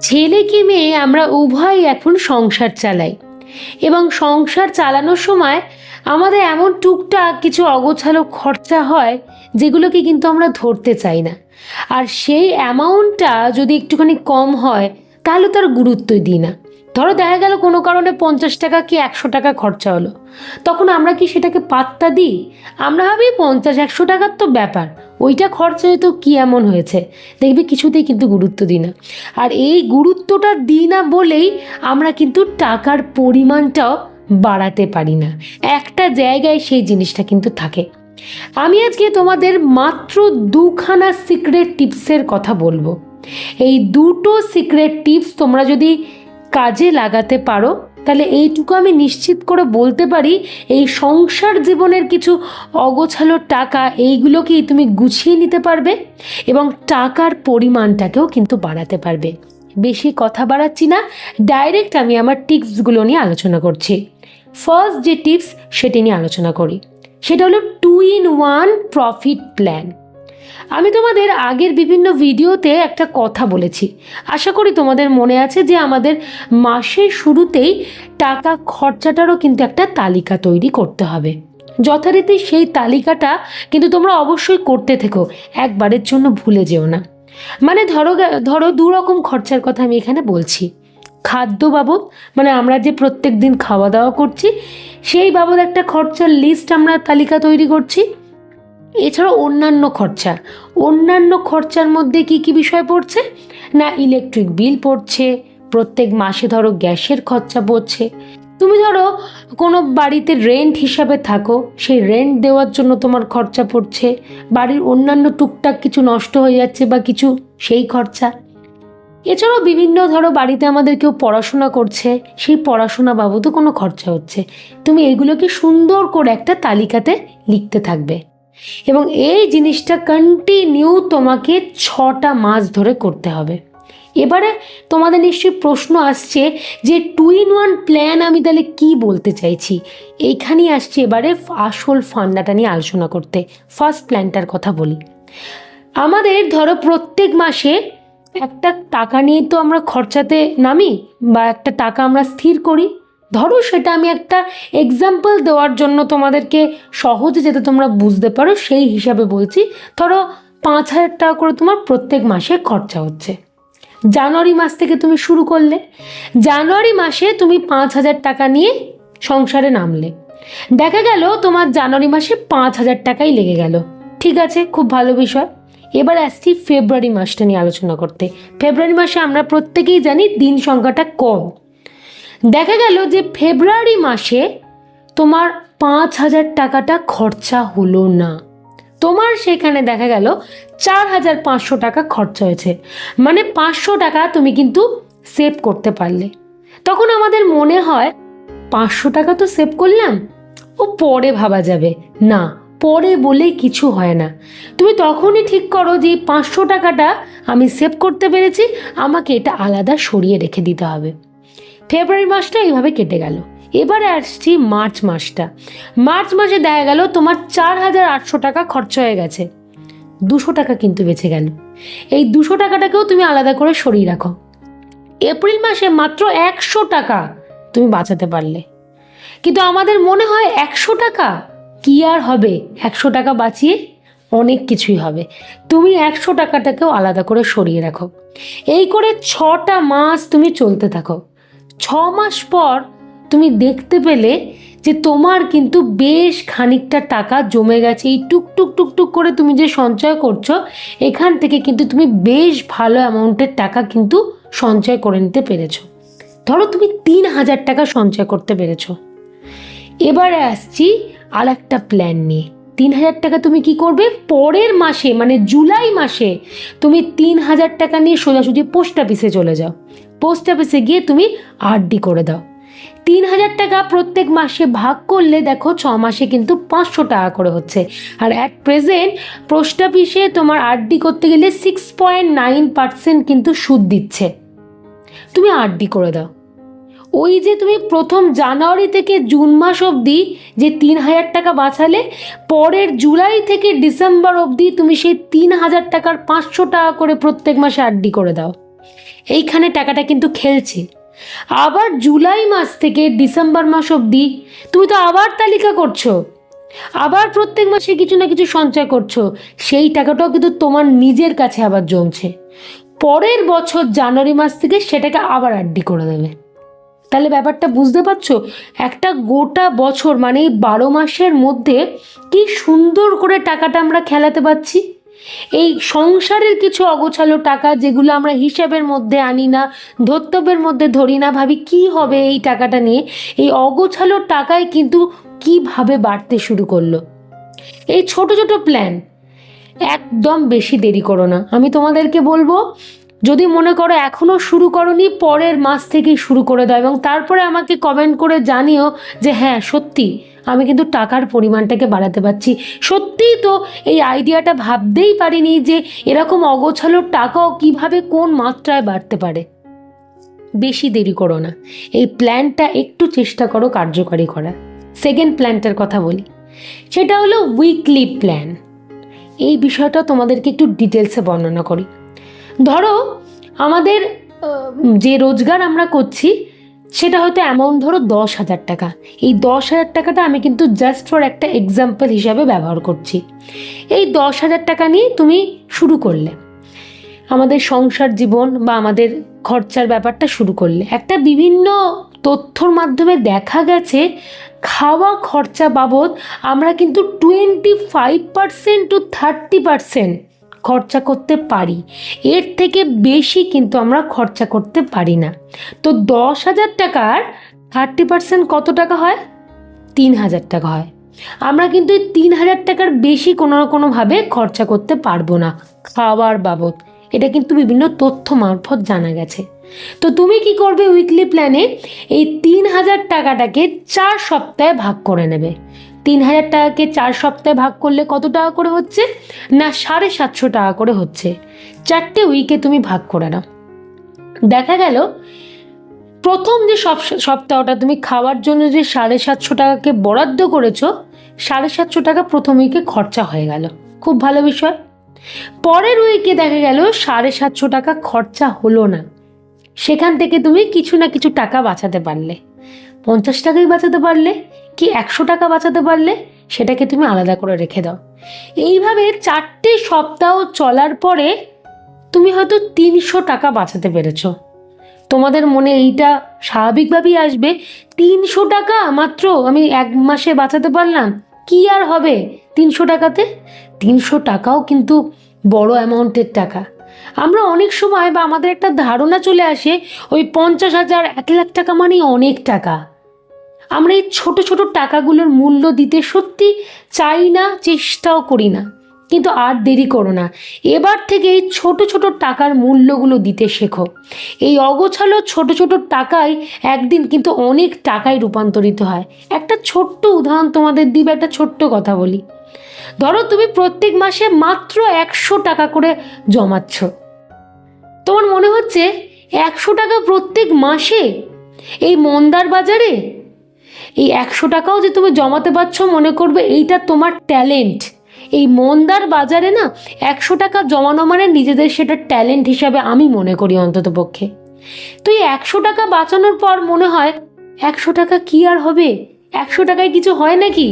ছেলে কি মেয়ে আমরা উভয়ই এখন সংসার চালাই। এবং সংসার চালানোর সময় আমাদের এমন টুকটাক কিছু অগোছালো খরচা হয়, যেগুলোকে কিন্তু আমরা ধরতে চাই না। আর সেই অ্যামাউন্টটা যদি একটুখানি কম হয়, তাহলে তার গুরুত্বই দিই না। ধরো দেখা গেল কোনো কারণে পঞ্চাশ টাকা কি একশো টাকা খরচা হলো। তখন আমরা কি সেটাকে পাত্তা দিই? আমরা ভাবি পঞ্চাশ, একশো টাকার তো ব্যাপার। ওইটা খরচা হয়তো কী এমন হয়েছে? দেখবি কিছুতেই কিন্তু গুরুত্ব দিই না। আর এই গুরুত্বটা দিই না বলেই আমরা কিন্তু টাকার পরিমাণটাও বাড়াতে পারি না। একটা জায়গায় সেই জিনিসটা কিন্তু থাকে। আমি আজকে তোমাদের মাত্র দুখানা সিক্রেট টিপসের কথা বলব। এই দুটো সিক্রেট টিপস তোমরা যদি কাজে লাগাতে পারো, তাহলে এইটুকু আমি নিশ্চিত করে বলতে পারি, এই সংসার জীবনের কিছু অগোছালো টাকা, এইগুলোকেই তুমি গুছিয়ে নিতে পারবে এবং টাকার পরিমাণটাকেও কিন্তু বাড়াতে পারবে। বেশি কথা বাড়াচ্ছি না ডাইরেক্ট আমি আমার টিপসগুলো নিয়ে আলোচনা করছি। ফার্স্ট যে টিপস সেটি নিয়ে আলোচনা করি। সেটা হলো two in one profit plan আমি তোমাদের আগের বিভিন্ন ভিডিওতে একটা কথা বলেছি। আশা করি তোমাদের মনে আছে যে আমাদের মাসের শুরুতেই টাকা খরচাটারও কিন্তু একটা তালিকা তৈরি করতে হবে। যথারীতি সেই তালিকাটা কিন্তু তোমরা অবশ্যই করতে থেকো, একবারের জন্য ভুলে যেও না। মানে ধরো ধরো দু রকম খরচার কথা আমি এখানে বলছি। খাদ্য বাবদ মানে আমরা যে প্রত্যেক দিন খাওয়া দাওয়া করছি, সেই বাবদ একটা খরচার লিস্ট আমরা তালিকা তৈরি করছি। এছাড়াও অন্যান্য খরচা। অন্যান্য খরচার মধ্যে কি কি বিষয় পড়ছে? না ইলেকট্রিক বিল পড়ছে, প্রত্যেক মাসে ধরো গ্যাসের খরচা পড়ছে। তুমি ধরো কোনো বাড়িতে রেন্ট হিসাবে থাকো, সেই রেন্ট দেওয়ার জন্য তোমার খরচা পড়ছে, বাড়ির অন্যান্য টুকটাক কিছু নষ্ট হয়ে যাচ্ছে বা কিছু, সেই খরচা। এছাড়াও বিভিন্ন ধরো বাড়িতে আমাদের কেউ পড়াশোনা করছে, সেই পড়াশোনা বাবদও কোনো খরচা হচ্ছে। তুমি এগুলোকে সুন্দর করে একটা তালিকাতে লিখতে থাকবে। এবং এই জিনিসটা কন্টিনিউ তোমাকে ছটা মাস ধরে করতে হবে। এবারে তোমাদের নিশ্চয়ই প্রশ্ন আসছে যে টু ইন ওয়ান প্ল্যান আমি তাহলে কি বলতে চাইছি? এইখানেই আসছে এবারে আসল ফান্ডাটা নিয়ে আলোচনা করতে। ফার্স্ট প্ল্যানটার কথা বলি। আমাদের ধরো প্রত্যেক মাসে একটা টাকা নিয়ে তো আমরা খরচাতে নামি বা একটা টাকা আমরা স্থির করি। ধরো সেটা আমি একটা এক্সাম্পল দেওয়ার জন্য তোমাদেরকে সহজে যাতে তোমরা বুঝতে পারো, সেই হিসাবে বলছি। ধরো পাঁচ হাজার টাকা করে তোমার প্রত্যেক মাসে খরচা হচ্ছে। জানুয়ারি মাস থেকে তুমি শুরু করলে। জানুয়ারি মাসে তুমি পাঁচ হাজার টাকা নিয়ে সংসারে নামলে। দেখা গেল তোমার জানুয়ারি মাসে পাঁচ হাজার টাকাই লেগে গেল। ঠিক আছে, খুব ভালো বিষয়। এবার আসছি ফেব্রুয়ারি মাসটা নিয়ে আলোচনা করতে। ফেব্রুয়ারি মাসে আমরা প্রত্যেকেই জানি দিন সংখ্যাটা কম। দেখা গেল যে ফেব্রুয়ারি মাসে তোমার পাঁচ হাজার টাকাটা খরচা হলো না। তোমার সেখানে দেখা গেল চার হাজার পাঁচশো টাকা খরচা হয়েছে। মানে পাঁচশো টাকা তুমি কিন্তু সেভ করতে পারলে। তখন আমাদের মনে হয়, পাঁচশো টাকা তো সেভ করলাম, ও পরে ভাবা যাবে। না, পরে বলে কিছু হয় না। তুমি তখনই ঠিক করো যে পাঁচশো টাকাটা আমি সেভ করতে পেরেছি, আমাকে এটা আলাদা সরিয়ে রেখে দিতে হবে। ফেব্রুয়ারি মাসটা এইভাবে কেটে গেল। এবারে আসছি মার্চ মাসটা। মার্চ মাসে দেখা গেল তোমার চার হাজার আটশো টাকা খরচা হয়ে গেছে। দুশো টাকা কিন্তু বেঁচে গেল। এই দুশো টাকাটাকেও তুমি আলাদা করে সরিয়ে রাখো। এপ্রিল মাসে মাত্র একশো টাকা তুমি বাঁচাতে পারলে। কিন্তু আমাদের মনে হয় একশো টাকা কি আর হবে? একশো টাকা বাঁচিয়ে অনেক কিছুই হবে। তুমি একশো টাকাটাকেও আলাদা করে সরিয়ে রাখো। এই করে ছটা মাস তুমি চলতে থাকো। ছ মাস পর তুমি দেখতে পেলে যে তোমার কিন্তু বেশ খানিকটা টাকা জমে গেছে। এই টুকটুক টুকটুক করে তুমি যে সঞ্চয় করছ, এখান থেকে কিন্তু তুমি বেশ ভালো অ্যামাউন্টের টাকা কিন্তু সঞ্চয় করে নিতে পেরেছ। ধরো তুমি তিন হাজার টাকা সঞ্চয় করতে পেরেছ। এবারে আসছি আর একটা প্ল্যান নিয়ে। তিন হাজার টাকা তুমি কি করবে? পরের মাসে মানে জুলাই মাসে তুমি তিন হাজার টাকা নিয়ে সোজাসুজি পোস্ট অফিসে চলে যাও। পোস্ট অফিসে গিয়ে তুমি আরডি করে দাও। তিন হাজার টাকা প্রত্যেক মাসে ভাগ করলে দেখো ছ মাসে কিন্তু পাঁচশো টাকা করে হচ্ছে। আর অ্যাট প্রেজেন্ট পোস্ট অফিসে তোমার আরডি করতে গেলে সিক্স পয়েন্ট নাইন পার্সেন্ট কিন্তু সুদ দিচ্ছে। তুমি আরডি করে দাও। ওই যে তুমি প্রথম জানুয়ারি থেকে জুন মাস অবধি যে তিন হাজার টাকা বাঁচালে, পরের জুলাই থেকে ডিসেম্বর অবধি তুমি সেই তিন হাজার টাকার পাঁচশো টাকা করে প্রত্যেক মাসে আড্ডি করে দাও। এইখানে টাকাটা কিন্তু খেলছে। আবার জুলাই মাস থেকে ডিসেম্বর মাস অবধি তুমি তো আবার তালিকা করছ। আবার প্রত্যেক মাসে কিছু না কিছু সঞ্চয় করছ। সেই টাকাটাও কিন্তু তোমার নিজের কাছে আবার জমছে। পরের বছর জানুয়ারি মাস থেকে সেটাকে আবার আড্ডি করে দেবে। তাহলে ব্যাপারটা বুঝতে পারছ? একটা গোটা বছর মানে এই বারো মাসের মধ্যে কি সুন্দর করে টাকাটা আমরা খেলাতে পারছি? এই সংসারের কিছু অগোছালো টাকা যেগুলো আমরা হিসাবের মধ্যে আনি না, ধর্তব্যের মধ্যে ধরি না, ভাবি কি হবে এই টাকাটা নিয়ে? এই অগোছালো টাকায় কিন্তু কীভাবে বাড়তে শুরু করল? এই ছোট ছোট প্ল্যান একদম বেশি দেরি করো না। আমি তোমাদেরকে বলব যদি মনে করো এখনও শুরু করনি, পরের মাস থেকেই শুরু করে দাও এবং তারপরে আমাকে কমেন্ট করে জানিও যে হ্যাঁ সত্যি, আমি কিন্তু টাকার পরিমাণটাকে বাড়াতে পারছি। সত্যিই তো এই আইডিয়াটা ভাবতেই পারিনি যে এরকম অগোছালো টাকাও কীভাবে কোন মাত্রায় বাড়তে পারে। বেশি দেরি করো না, এই প্ল্যানটা একটু চেষ্টা করো কার্যকারী করার। সেকেন্ড প্ল্যানটার কথা বলি, সেটা হলো উইকলি প্ল্যান এই বিষয়টা তোমাদেরকে একটু ডিটেলসে বর্ণনা করি। ধরো, আমাদের যে রোজগার আমরা করছি, সেটা হয়তো অ্যামাউন্ট ধরো দশ হাজার টাকা। এই দশ হাজার টাকাটা আমি কিন্তু জাস্ট ফর একটা এক্সাম্পল হিসাবে ব্যবহার করছি। এই দশ হাজার টাকা নিয়ে তুমি শুরু করলে। আমাদের সংসার জীবন বা আমাদের খরচার ব্যাপারটা শুরু করলে। একটা বিভিন্ন তথ্যর মাধ্যমে দেখা গেছে, খাওয়া খরচা বাবদ আমরা কিন্তু twenty five percent to thirty percent খরচা করতে পারি। এর থেকে বেশি কিন্তু আমরা খরচা করতে পারি না। তো দশ হাজার টাকার থার্টি পার্সেন্ট কত টাকা হয়? তিন হাজার টাকা হয়। আমরা কিন্তু তিন হাজার টাকার বেশি কোনো না কোনোভাবে খরচা করতে পারব না। খাওয়ার বাবদ। এটা কিন্তু বিভিন্ন তথ্য মারফত জানা গেছে। তো তুমি কি করবে উইকলি প্ল্যানে এই তিন হাজার টাকাটাকে চার সপ্তাহে ভাগ করে নেবে। তিন হাজার টাকাকে চার সপ্তাহে ভাগ করলে কত টাকা করে হচ্ছে? না, সাড়ে সাতশো টাকা করে হচ্ছে। চারটে উইকে তুমি ভাগ করে নাও। দেখা গেল, প্রথম যে সপ্তাহটা তুমি খাওয়ার জন্য যে সাড়ে সাতশো টাকাকে বরাদ্দ করেছ, সাড়ে সাতশো টাকা প্রথম উইকে খরচা হয়ে গেল। খুব ভালো বিষয়। পরের উইকে দেখা গেল, সাড়ে সাতশো টাকা খরচা হলো না। সেখান থেকে তুমি কিছু না কিছু টাকা বাঁচাতে পারলে। পঞ্চাশ টাকাই বাঁচাতে পারলে কি একশো টাকা বাঁচাতে পারলে সেটাকে তুমি আলাদা করে রেখে দাও। এইভাবে চারটে সপ্তাহ চলার পরে তুমি হয়তো তিনশো টাকা বাঁচাতে পেরেছ। তোমাদের মনে এইটা স্বাভাবিকভাবেই আসবে, তিনশো টাকা মাত্র আমি এক মাসে বাঁচাতে পারলাম, কি আর হবে তিনশো টাকাতে? তিনশো টাকাও কিন্তু বড় অ্যামাউন্টের টাকা। আমরা অনেক সময় বা আমাদের একটা ধারণা চলে আসে, ওই পঞ্চাশ হাজার এক লাখ টাকা মানেই অনেক টাকা। আমরা এই ছোট ছোট টাকাগুলোর মূল্য দিতে সত্যি চাই না, চেষ্টাও করি না। কিন্তু আর দেরি করো না। এবার থেকে এই ছোট ছোট টাকার মূল্যগুলো দিতে শেখো। এই অগোছালো ছোট ছোট টাকায় একদিন কিন্তু অনেক টাকায় রূপান্তরিত হয়। একটা ছোট্ট উদাহরণ তোমাদের দিবে, একটা ছোট্ট কথা বলি। ধরো তুমি প্রত্যেক মাসে মাত্র একশো টাকা করে জমাচ্ছ। তোমার মনে হচ্ছে একশো টাকা প্রত্যেক মাসে? এই মন্দার বাজারে এই একশো টাকাও যে তুমি জমাতে পারছ মনে করবে, এইটা তোমার ট্যালেন্ট এই মন্দার বাজারে না একশো টাকা জমানো মানে নিজেদের সেটা ট্যালেন্ট হিসাবে আমি মনে করি অন্তত পক্ষে তো এই একশো টাকা বাঁচানোর পর মনে হয়, একশো টাকা কি আর হবে? একশো টাকায় কিছু হয় নাকি?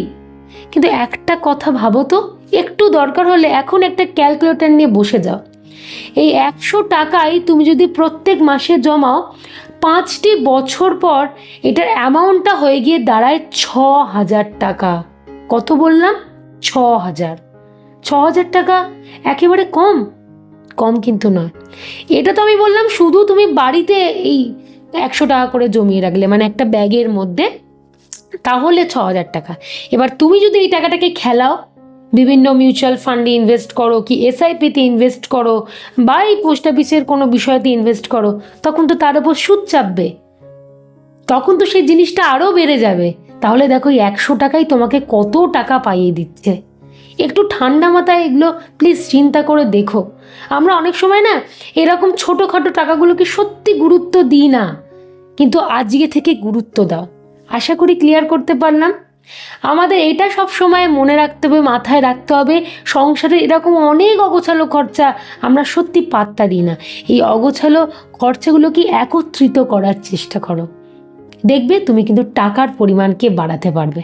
কিন্তু একটা কথা ভাবো তো, একটু দরকার হলে এখন একটা ক্যালকুলেটর নিয়ে বসে যাও। এই একশো টাকায় তুমি যদি প্রত্যেক মাসে জমাও পাঁচটি বছর পর এটার অ্যামাউন্টটা হয়ে গিয়ে দাঁড়ায় ছ হাজার টাকা। কত বললাম? ছ হাজার। ছ হাজার টাকা একেবারে কম? কম কিন্তু নয়। এটা তো আমি বললাম শুধু তুমি বাড়িতে এই একশো টাকা করে জমিয়ে রাখলে মানে একটা ব্যাগের মধ্যে, তাহলে ছ হাজার টাকা। এবার তুমি যদি এই টাকাটাকে খেলাও বিভিন্ন মিউচুয়াল ফান্ডে ইনভেস্ট করো কি এসআইপিতে ইনভেস্ট করো বা এই পোস্ট অফিসের কোনো বিষয়তে ইনভেস্ট করো, তখন তো তার উপর সুদ চাপবে। তখন তো সেই জিনিসটা আরও বেড়ে যাবে। তাহলে দেখো একশো টাকাই তোমাকে কত টাকা পাইয়ে দিচ্ছে। একটু ঠান্ডা মাথায় এগুলো প্লিজ চিন্তা করে দেখো। আমরা অনেক সময় না এরকম ছোটোখাটো টাকাগুলোকে সত্যি গুরুত্ব দিই না। কিন্তু আজকে থেকে গুরুত্ব দাও। আশা করি ক্লিয়ার করতে পারলাম। আমাদের এটা সব সময় মনে রাখতে হবে, মাথায় রাখতে হবে, সংসারে এরকম অনেক অগোছালো খরচা আমরা সত্যি পাত্তা দিই না। এই অগোছালো খরচাগুলো কি একত্রিত করার চেষ্টা করো। দেখবে তুমি কিন্তু টাকার পরিমাণকে বাড়াতে পারবে।